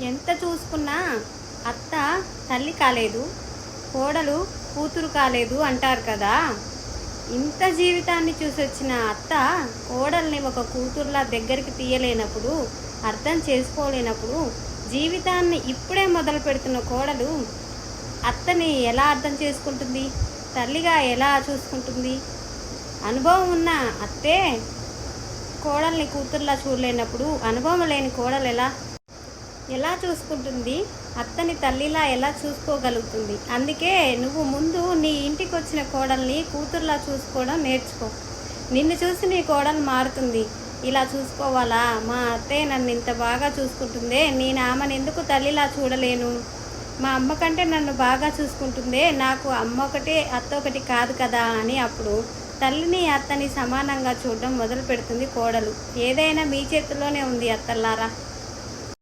ఎంత చూసుకున్నా అత్త తల్లి కాలేదు కోడలు కూతురు కాలేదు అంటారు కదా. ఇంత జీవితాన్ని చూసి వచ్చిన అత్త కోడల్ని ఒక కూతురులా దగ్గరికి తీయలేనప్పుడు అర్థం చేసుకోలేనప్పుడు జీవితాన్ని ఇప్పుడే మొదలు పెడుతున్న కోడలు అత్తని ఎలా అర్థం చేసుకుంటుంది తల్లిగా ఎలా చూసుకుంటుంది? అనుభవం ఉన్న అత్తే కోడల్ని కూతుర్లా చూడలేనప్పుడు అనుభవం లేని కోడలు ఎలా? ఎలా చూసుకుంటుంది? అత్తని తల్లిలా ఎలా చూసుకోగలుగుతుంది? అందుకే నువ్వు ముందు నీ ఇంటికి వచ్చిన కోడల్ని కూతురులా చూసుకోవడం నేర్చుకో. నిన్ను చూసి నీ కోడలు మారుతుంది. ఇలా చూసుకోవాలా? మా అత్తయ్య నన్ను ఇంత బాగా చూసుకుంటుందే నేను ఆమెను ఎందుకు తల్లిలా చూడలేను? మా అమ్మ కంటే నన్ను బాగా చూసుకుంటుందే నాకు అమ్మ ఒకటే అత్త ఒకటి కాదు కదా అని అప్పుడు తల్లిని అత్తని సమానంగా చూడడం మొదలు పెడుతుంది కోడలు. ఏదైనా మీ చేతిలోనే ఉంది అత్తల్లారా.